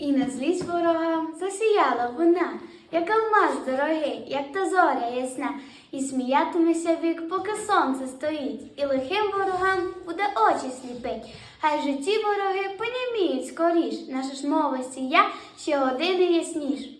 І на злість ворогам засіяла вона, як алмаз дорогий, як та зоря ясна, і сміятиметься вік, поки сонце стоїть, і лихим ворогам буде очі сліпить. Хай житті вороги поніміють скоріш, наша ж мова сія ще години ясніш.